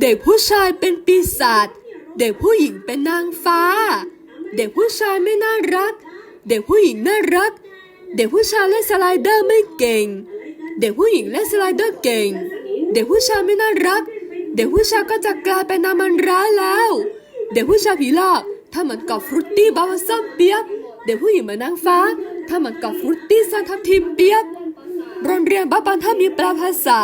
เด็กผู้ชายเป็นปีศาจ เด็กผู้หญิงเป็นนางฟ้า เด็กผู้ชายไม่น่ารัก เด็กผู้หญิงน่ารัก เด็กผู้ชายเล่นสไลเดอร์ไม่เก่ง เด็กผู้หญิงเล่นสไลเดอร์เก่ง เด็กผู้ชายไม่น่ารัก เด็กผู้ชายก็จะกลายเป็นนามันร้ายแล้ว เด็กผู้ชายผีหลอกถ้ามือนกับฟรุตตี้บาวาซัมเปียบเด็กผู้หญิงเหมือนนางฟ้า ถ้ามือนกับฟรุตตี้ซันทับทิมเปียบโรงเรียนบ้าปันถ้ามีแปลภาษา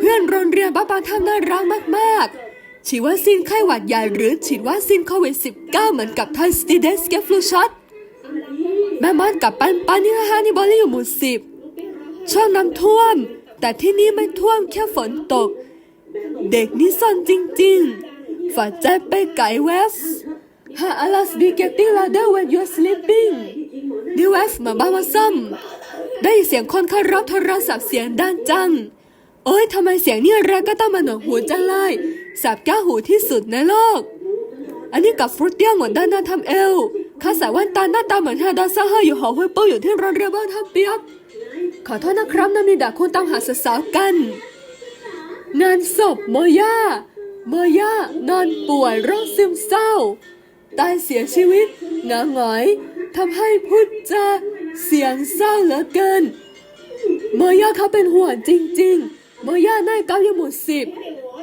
เพื่อนโรงเรียนบ้าปันถ้าน่ารักมาก ๆ ฉีดวัคซีนไข้หวัดใหญ่หรือฉีดวัคซีนโควิด -19 เหมือนกับท่านสตีเดสเกฟลูช็อตแม่มอนกับปันปันนี่ฮานิบอลลี่อยู่หมู่สิบชอบน้ำท่วม แต่ที่นี่ไม่ท่วมแค่ฝนตก เด็กนี่ซ่อนจริง ๆ ฝันใจไปไกลเวฟ Her alas be getting louder when you're sleeping นี่เวฟมาบ้ามาซ้ำได้เสียงคนเข้ารับโทรศัพท์เสียงดังจัง โอ้ยทำไมเสียงนี่แรงก็ต้องมาหนวกหูจังเลยแสบแก้วหูที่สุดในโลก อันนี้กับฟรุตเตี้ยเหมือนด้านหน้าทำเอวข้าส่แว่นตาหน้าตาเหมือนฮาดาซ่าเฮออยู่หอห้วยโป้อยู่ที่โรงเรียนบ้านทำเปียบขอโทษนะครับน้ำมีดาคุณตามหาสาวกัน งานศพโมย่าโมย่านอนป่วยโรคซึมเศร้า ตายเสียชีวิตหงาหงอยทำให้พูดจาเสียงเศร้าเหลือเกินโมย่าเขาเป็นห่วงจริง ๆ โมย่าหน้าเก้ายังหมดสิบ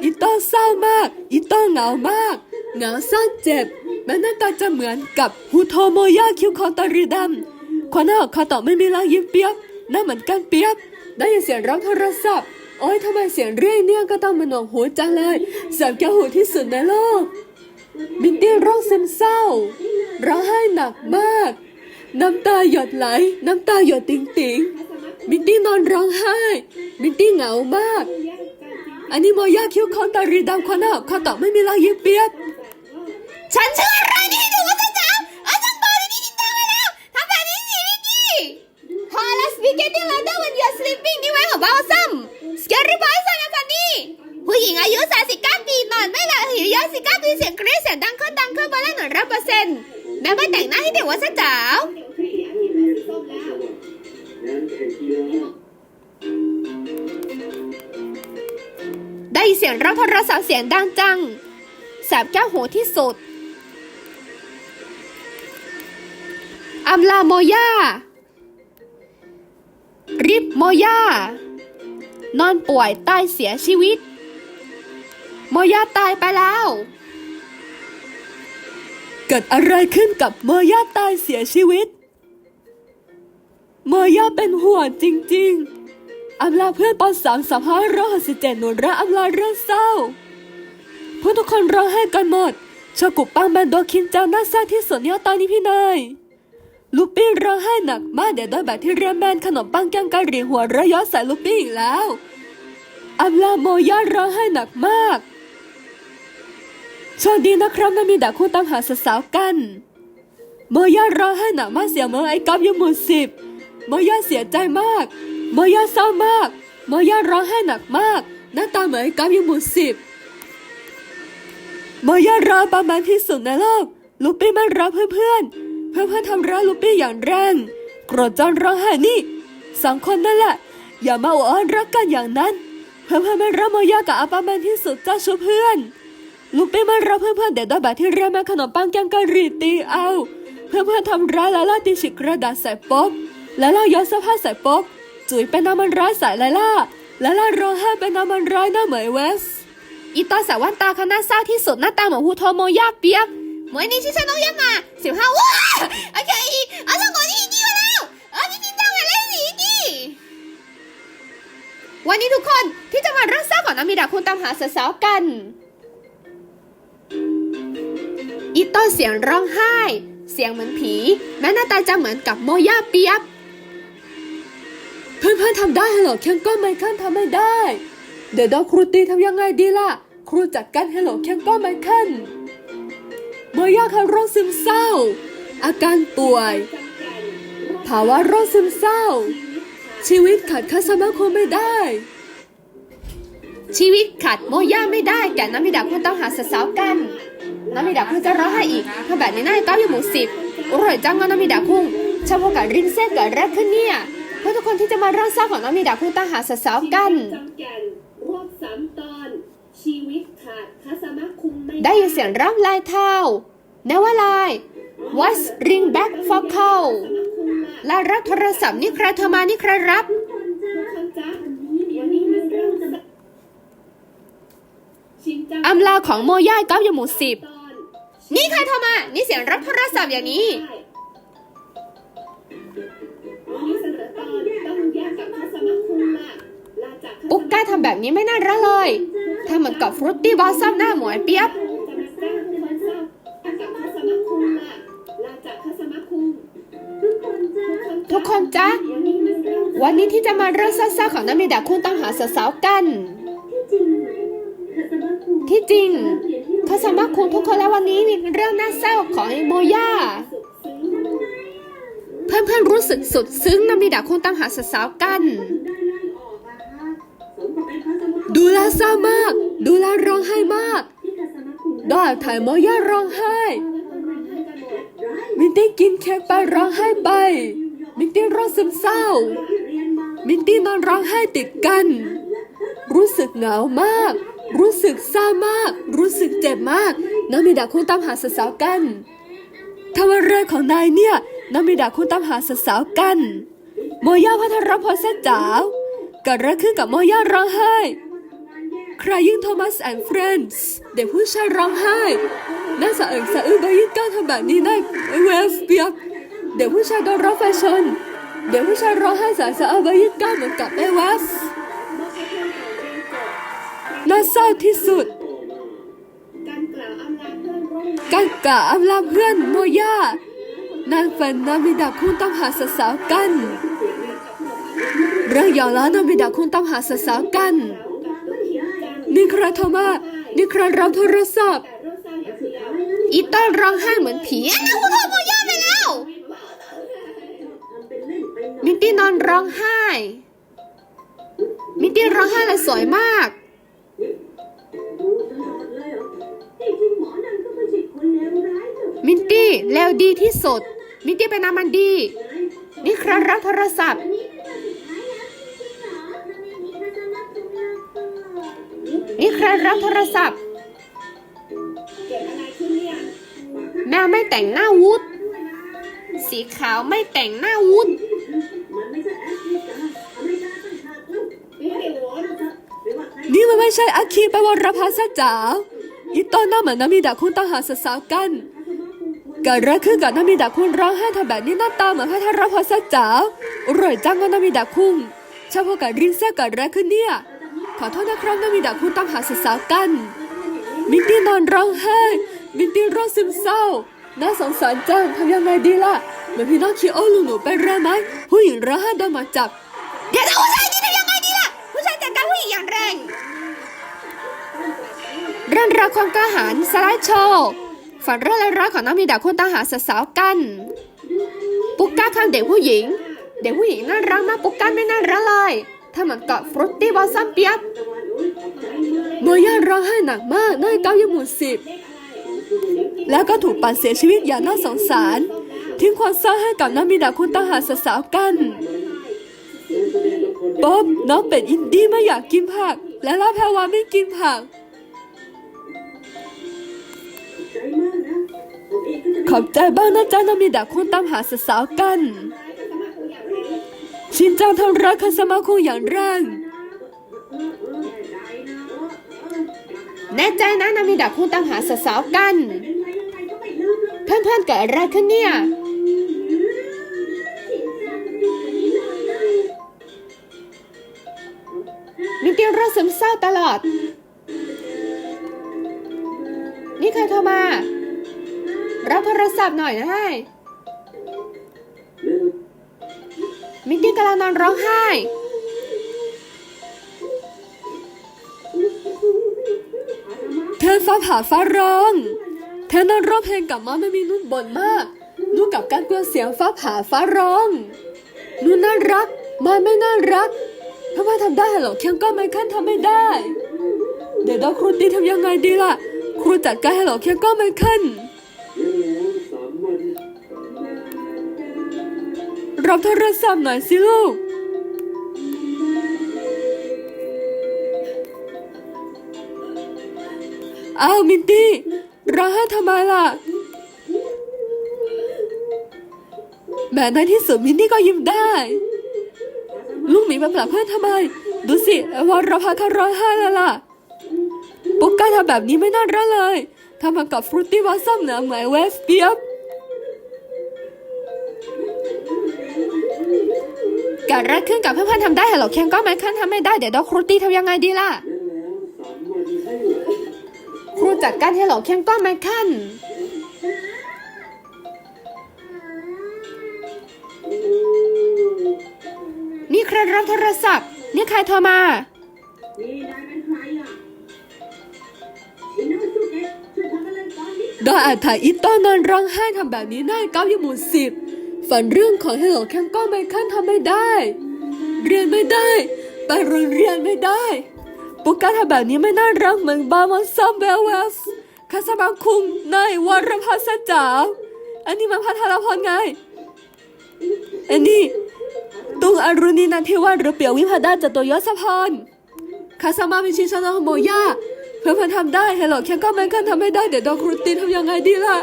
อีโต้เศร้ามาก อีโต้เหงามาก เหงาซ่อนเจ็บแม้หน้าตาจะเหมือนกับฮูโทโมย่าคิ้วคอตารีดำคนหน้าของเขาต่อไม่มีรอยยิ้มเปียบหน้าเหมือนกันเปียบ ได้ยินเสียงร้องโทรศัพท์ โอ๊ยทำไมเสียงเรียกเนี่ยก็ต้องมาหนวกหูจังเลยเสียงแก้วหูที่สุดในโลกมินตี้ร้องซึมเศร้า ร้องไห้หนักมาก น้ำตาหยดไหล น้ำตาหยดติ่งติ่ง มินตี้นอนร้องไห้ มินตี้เหงามาก อันนี้มอย่าคิ้วคอนตารีดำคอนอกคอตอบไม่มีรอยยิ้มเปียบ ฉันชื่ออะไรนี่ ยงดังจังแสบแก้วหูที่สุด อัมลาโมยาริบโมยานอนป่วยตายเสียชีวิต โมยาตายไปแล้ว เกิดอะไรขึ้นกับโมยาตายเสียชีวิต โมยาเป็นห่วงจริง ๆอำลาเพื่อนปอนสามสามห้าร้อยสิบเจ็ดหนุนระอำลาเรื่องเศร้า เพวกทุกคนร้องไห้กันหมดชากุปังแบนโดคินจ้าน้าซ่าที่สุดเนี่ยตอนนี้พี่นายลูปี้ร้องไห้หนักมากเดี๋ยวโดนแบคทีเรียแมนขนมปังแกงกะหรี่หัวระยอใส่ลูปี้อีกแล้วอำลาโมย่าร้องไห้หนักมากโชคดีนะครับนามีดาคู่ตามหาสาวกัน โมย่าร้องไห้หนักมากเสียเมือไอ้ก๊อฟยมู่สิบโมย่าเสียใจมาก โมย่าเศร้ามาก โมย่าร้องไห้หนักมากหน้าตาเหมือนไอ้ก๊อฟยมู่สิบ โมย่าร้องประมาณที่สุดในโลก ลูปี้ไม่รักเพื่อนๆ เพื่อนๆทำร้ายลูปี้อย่างแรงโกรธจนร้องไห้นี่สองคนนั่นแหละ อย่ามาอ้อนรักกันอย่างนั้น เพื่อนๆไม่รักโมย่ากับอาปามันที่สุดเจ้าชูเพื่อน ลูปี้มารับเพื่อนๆเด็ดดอยแบบที่เรียนมาขนมปังแกงกะหรี่ตีเอา เพื่อนๆทำร้ายลาล่าตีฉิกกระดาษใส่ป๊อกลาล่าย้อนเสื้อผ้าใส่ป๊อกจุ๋ยเป็นน้ำมันร้ายใส่ลาล่าลาล่าร้องไห้เป็นน้ำมันร้ายหน้าเหมยเวส อีตาสายแว่นตาคณะเศร้าที่สุดหน้าตาเหมือนฮูโทโมยาเปียกเหมือนนี่ชิชาโนยามาสิบห้าว้าโอเคเอาจังก่อนนี่ดีมาแล้วเอานี่จริงจังเลยสิดีวันนี้ทุกคนที่จะมาเรื่องเศร้าของนามิดาคุณตามหาสาวๆกัน อีโต้เสียงร้องไห้ เสียงเหมือนผี แม้หน้าตาจะเหมือนกับโมย่าเปียบเพื่อนๆทำได้เหรอเคียงก้อนไมเคิลทำไม่ได้ เดี๋ยวดอกครูตีทำยังไงดีล่ะ ครูจัดการให้หรอเคียงก้อนไมเคิลเมื่อยาเขาโรคซึมเศร้า อาการป่วย ภาวะโรคซึมเศร้า ชีวิตขาดคาสมาคมไม่ได้ ชีวิตขาดโมย่าไม่ได้แก่น้ำมิดาคุณต้องหาสาวกัน น้ำมิดาคุณจะร้องไห้อีกถ้าแบบนี้น่าจะก้าวอยู่หมู่สิบอร่อยจังก็น้ำมิดาคุ้งชอบพวกกับรินเซ่เกิดแรกขึ้นเนี่ยเพื่อทุกคนที่จะมาเรื่องเศร้าของน้ำมิดาคุณต้องหาสาวกัน ชีวิตขาดคาสมะคุงไม่ได้ยินเสียงร้องลายเท้าแนวว่าลาย What's ring back for call ลายรับโทรศัพท์นี่ใครโทรมานี่ใครรับทุกคนจ้าวันนี้มีเรื่องสะชินจังอำลาของโมย่าก้าวยหมู่สิบตอนนี่ใครโทรมา นี่เสียงรับโทรศัพท์อย่างนี้วันนี้เสนอตอนต้องแยกกับคาสมะคุงละลาจากคาสมะปุ๊กก้าทำแบบนี้ไม่น่ารักเลย ทำเหมือนกับฟรุตตี้บอสซัมหน้าหมวยเปียบทุกคนจ้าทุกคนจ๊ะวันนี้ที่จะมาเรื่องเศร้าๆของนามิดาคุณต้องหาสาวๆกัน ที่จริงคาสมามาคุงทุกคนแล้ววันนี้มีเรื่องน่าเศร้าของโมย่าเพื่อนๆรู้สึกสุดซึ้งนามิดาคุณต้องหาสาวๆกัน ดูแลเศร้ามาก ดูแลร้องไห้มากได้ถ่ายโมย่าร้องไห้มินตี้กินเค้กไปร้องไห้ไป มินตี้ร้องซึมเศร้า มินตี้นอนร้องไห้ติดกัน รู้สึกเหงามาก รู้สึกเศร้ามาก รู้สึกเจ็บมาก น้องมีดาคุณตามหาสาวกันทำอะไรของนายเนี่ย น้องมีดาคุณตามหาสาวกัน โมย่าพัทรพลเสจ๋าวเกิดอะไรขึ้นกับโมย่าร้องไห้ ใครยิ่งโทมัสแอนด์เฟรนด์เด็กผู้ชายร้องไห้น่าสะอึกสะอื้นไปยิ่งกล้าทำแบบนี้ได้เวฟเปียกเด็กผู้ชายโดนร้องแฟชั่นเด็กผู้ชายร้องไห้สะสะอื้นไปยิ่งกล้าเหมือนกับไอ้เวฟน่าเศร้าที่สุด การกล่าวอำลาเพื่อนโมย่านางฝันนามิดาคุณต้องหาสาวกัน เรื่องย่างแล้วนามิดาคุณต้องหาสาวกัน นี่ใครโทรมานี่ใครรับโทรศัพท์แต่เรื่องเศร้าอย่างเดียวอีต้นร้องไห้เหมือนผีอะนะคุณพ่อโมย่าไปแล้วมินตี้นอนร้องไห้ มินตี้ร้องไห้และสวยมากมินตี้แล้วดีที่สุด มินตี้เป็นนามันดี นี่ใครรับโทรศัพท์ นี่ใครรับโทรศัพท์ แมวไม่แต่งหน้าวุฒสีขาวไม่แต่งหน้าวุฒนี่เดี๋ยวโว้ยนี่มันไม่ใช่อาคีไปวรพาสจ๋าอีต้นหน้าเหมือนนามิดาคุณต้องหาสาวกันเกิดอะไรขึ้นกับนามิดาคุณร้องไห้ทำแบบนี้หน้าตาเหมือนพระธรพาสจ๋าอร่อยจังก็นามิดาคุณชอบพวกกับรินเซ่เกิดอะไรขึ้นเนี่ย ขอโทษนะครับนามิดาคุณต้องหาสาวๆกัน มินตี้นอนร้องไห้ มินตี้ร้องซึมเศร้า น่าสงสารจังทำยังไงดีล่ะเหมือนพี่น้องคิโอลูหนูเป็นไรไหมผู้หญิงร้องไห้โดนหมาจับ เดี๋ยวจะผู้ชายนี่ทำยังไงดีล่ะผู้ชายจัดการผู้หญิงอย่างแรงเรื่องราวความกล้าหาญสไลด์โชว์ฝันเรื่องร้ายๆของน้องมีดาคุณตามหาสาวๆกันปุกก้าข้างเด็กผู้หญิง เด็กผู้หญิงน่ารักมากปุกก้าไม่น่ารักเลย ถ้ามือนกับฟรุตตี้บอสซัมเปียบโมย่าร้องไห้หนักมากหน้เก้ายังหมุนสิบแล้วก็ถูกปั่นเสียชีวิตอย่างน่าสงสาร ทิ้งความเศร้าให้กับน้องมีดาคุณตาหาสาวกันป๊อบน้องเป็ดอินดี้ไม่อยากกินผัก และลาแพรวาไม่กินผัก ขอบใจบ้างนะจ๊ะน้องมีดาคุณตามหาสาวกัน ชินจังทำร้ายคาสมาคุงอย่างแรงแน่ใจนะนามิดาคุณตามหาสาวๆกัน เพื่อนๆเกิดอะไรขึ้นเนี่ยมินตี้รู้ซึมเศร้าตลอด นี่ใครโทรมา รับโทรศัพท์หน่อยนะให้ มินตี้กำลังนอนร้องไห้ เธอฟ้าผ่าฟ้าร้อง เธอนอนร้องเพลงกับมาไม่มีนุ่นบ่นมากนุ่นกับการกลัวเสียงฟ้าผ่าฟ้าร้องนุ่นน่ารักมาไม่น่ารักทำไมทำได้เหรอเคียงก็ไม่ขั้นทำไม่ได้ เดี๋ยวดอกครูตีทำยังไงดีล่ะ ครูจัดการให้เหรอเคียงก็ไม่ขั้น รับโทรศัพท์หน่อยสิลูก อ้าวมินตี้ร้องไห้ทำไมล่ะแม้ในที่สุดมินตี้ก็ยิ้มได้ ลูกหมีมาปรับเพื่อนทำไม ดูสิวราพาเขาร้องไห้แล้วล่ะปุ๊กก้าทำแบบนี้ไม่น่ารักเลยทำมากับฟรุตตี้วอสซัมเหนือเหมเวสเปียบ เกิดอะไรขึ้นกับเพื่อนๆทำได้เหรอเคนก็ไม่ขั้นทำไม่ได้เดี๋ยวดอกฟรุตตี้ทำยังไงดีล่ะ ครูจัดการให้เหรอเคนก็ไม่ขั้นนี่ใครรับโทรศัพท์ นี่ใครโทรมานี่นายเป็นใครอะชิโนสุเกะช่วยทำอะไรตอนนี้โดยอาถาอิโต้นอนร้องไห้ทำแบบนี้ได้เก้ายี่หมู่สิบ ฝันเรื่องของเหลอแคมก็ไม่ขั้นทำไม่ได้ เรียนไม่ได้ ไปโรงเรียนไม่ได้ปุกก้าทำแบบนี้ไม่น่ารักเหมือนบามันซัมเบลเวสคาสมาคุงนายวรพัฒน์จ๋าอันนี้มันพัทรพรไง อันนี้ตุงอรุณีนันทิวาหรือเปียววิพาดาจากตัวยศพรคาสมาเป็นชิชนะโมย่าเพื่อนเพื่อนทำได้เฮลโลแค่ก็ไม่กันทำไม่ได้เดี๋ยวดอกครูตีนทำยังไงดีล่ะ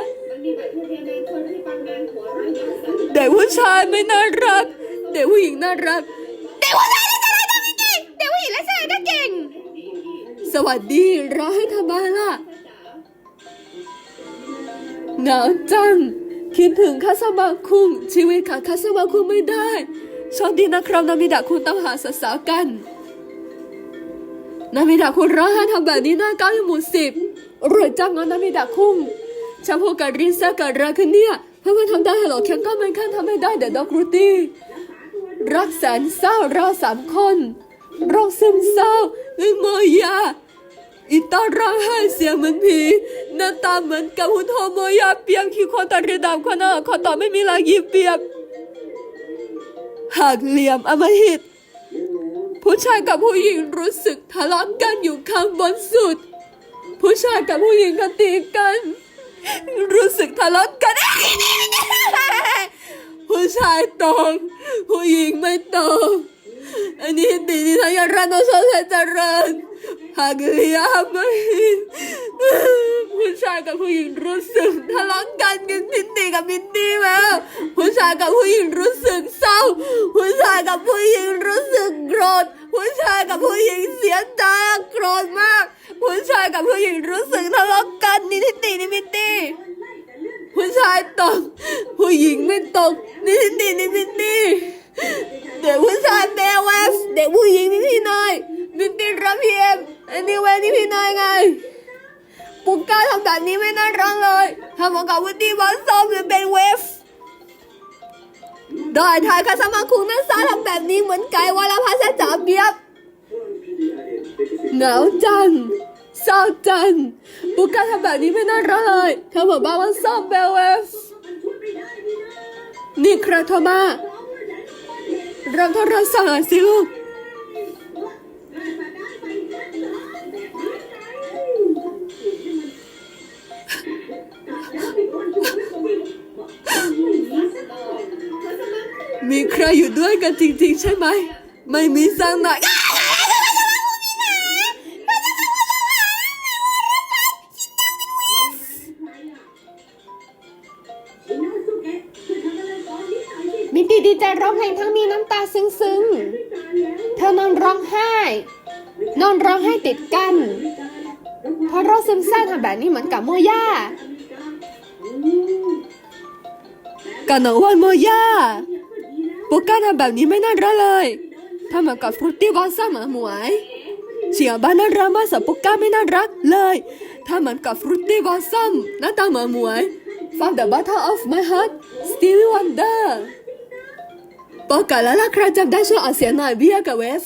เพื่อนๆในคนที่ปังงานหัวเร้อยย้อนสันเด็กผู้ชายไม่น่ารัก เด็กผู้หญิงน่ารัก เด็กผู้ชายและสไลเดอร์ไม่เก่งเด็กผู้หญิงและสไลเดอร์เก่ง สวัสดีรอให้ทำไมล่ะ หนาวจัง คิดถึงคาสมาคุงชีวิตขาดคาสมาคุงไม่ได้โชคดีนะครับนามิดะคุณต้องหาสาวๆกันนามิดะคุณร้องไห้ทำแบบนี้หน้าเก้ายังหมู่สิบรวยจังเงานามิดะคุง ชาพูกับรินซากับราคืนเนี่ยเพื่อนๆทำได้เหรอแค่ก็ไม่ขั้นทำไม่ได้เดี๋ยวดอกรูตี้รักแสนเศร้าเราสามคนโรคซึมเศร้าเงินโมยาอีตาร้องไห้เสียงเหมือนผีหน้าตาเหมือนกับหุ่นโฮโมยาเปียงขี้คนตาเรียดำคนน่ะขอตอบไม่มีลายยิ้มเปียบหากเหลี่ยมอมหิต ผู้ชายกับผู้หญิงรู้สึกทะเลาะกันอยู่ข้างบนสุด ผู้ชายกับผู้หญิงก็ตีกัน รู้สึกทะเลาะกัน ผู้ชายตรงผู้หญิงไม่ตรงอันนี้ตีนิทานรันโนโซเซจริญหากเลียไม่ผู้ชายกับผู้หญิงรู้สึกทะเลาะกันกันพินตีกับพินตี้มาผู้ชายกับผู้หญิงรู้สึกเศร้า ผู้ชายกับผู้หญิงรู้สึกโกรธ ผู้ชายกับผู้หญิงเสียใจโกรธมาก ผู้ชายกับผู้หญิงรู้สึกทะเลาะกันนี่ทิตีนี่พินตี้ายตก ผู้หญิงไม่ตก นี่นี่นี่นี่นี่เด็กผู้ชายเบลเวสเด็กผู้หญิงนี่พี่น้อยมินติรับพีเอ็มอันนี้เวนี่พี่น้อยไงปุกก้าทำแบบนี้ไม่น่ารักเลยทำเหมือนกับวุฒิวัสซอมหรือเป็นเวฟโดยทายคาสมาคุงนั้นซาทำแบบนี้เหมือนไก่วาลาภาษาจ๋าเบียบหนาวจัง เศร้าจังปุกก้าทำแบบนี้ไม่น่ารักเลยเธอบอกบ้าว่าซอมเบลเวฟนี่ใครโทรมาเรับโทรศัพท์หน่อยสิลูกมีใครอยู่ด้วยกันจริง ๆ ใช่ไหม ไม่มีสักหน่อย ใจร้องเพลงทั้งมีน้ำตาซึ้งๆ เธอนอนร้องไห้ นอนร้องไห้ติดกัน เพราะโรคซึมเศร้าทำแบบนี้เหมือนกับโมย่ากันหนวันโมย่าปุกก้าทำแบบนี้ไม่น่ารักเลยทำเหมือนกับฟรุตตี้วอสซัมหมาหมวย เสียบ้านน่ารักมากสับปุกก้าไม่น่ารักเลยทำเหมือนกับฟรุตตี้วอสซัมหน้าตาหมาหมวย From the bottom of my heart Stevie Wonder ปกติแล้วล่ะใครจำได้ช่วยออกเสียงหน่อยเบียกับเวฟ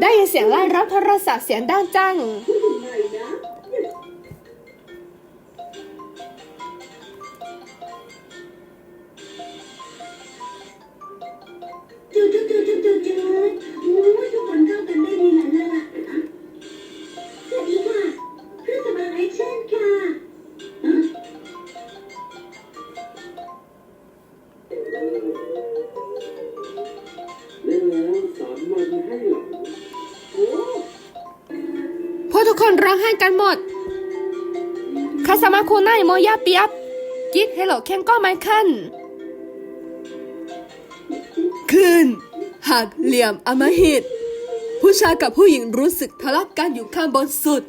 ได้ยินเสียงไล่รับโทรศัพท์เสียงดังจังจุดจุดจุดจุดจุดจุดโอ้ยทุกคนเข้ากันได้ดีเลยล่ะส กันหมดคาสมาคุไนโมยาเปียบกิ๊กเฮลโลเคนก็ไม่ขึ้นขึ้นหักเหลี่ยมอมหิต ผู้ชายกับผู้หญิงรู้สึกทะเลาะกันอยู่ข้างบนสุด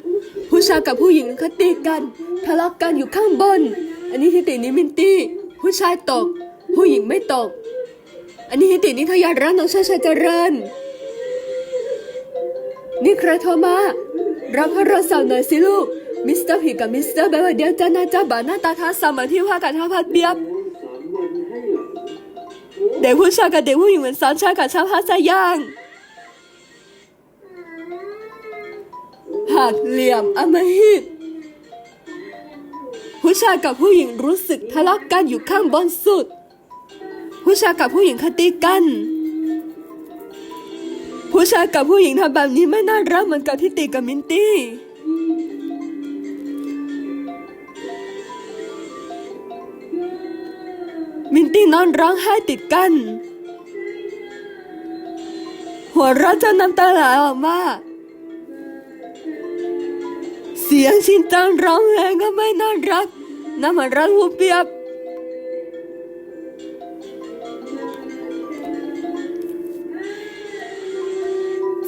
ผู้ชายกับผู้หญิงคตีกัน ทะเลาะกันอยู่ข้างบน อันนี้ฮิตินิมินตี้ผู้ชายตก ผู้หญิงไม่ตก อันนี้ฮิตินิทยารัตน์น้องชายชายเจริญ นี่ใครโทรมา รับโทรศัพท์หน่อยสิลูก มิสเตอร์ผีกับมิสเตอร์แบบว่าเดียวจะน่าจะบาหน้าตาท้าสามาที่ว่ากันท่าพัดเบียบ เด็กผู้ชายกับเด็กผู้หญิงเหมือนสอนชายกับชาวพัสยางหักเหลี่ยมอมหิตผู้ชายกับผู้หญิงรู้สึกทะเลาะกันอยู่ข้างบนสุด ผู้ชายกับผู้หญิงคตีกัน ผู้ชายกับผู้หญิงทำแบบนี้ไม่น่ารักเหมือนกับที่ตีกับมินตี้มินตี้นอนร้องไห้ติดกัน หัวเราะจนน้ำตาไหลออกมาเสียงชินจังร้องแรงก็ไม่น่ารักน้ำมันรักหูเปียบ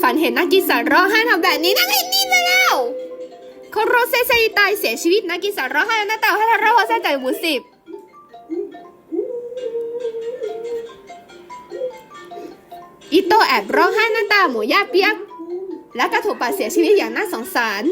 ฝันเห็นนักกีฬาร้องไห้ทำแบบนี้นักเห็นนี่มาแล้วโคโรเซซาตายเสียชีวิตนักกีฬาร้องไห้หน้าเต่าให้ทาราโฮเใจ่ายหมูสิบอิโตแอบร้องไห้หน้าตาหมูย่าเปียก และกระถูกปาดเสียชีวิตอย่างน่าสงสาร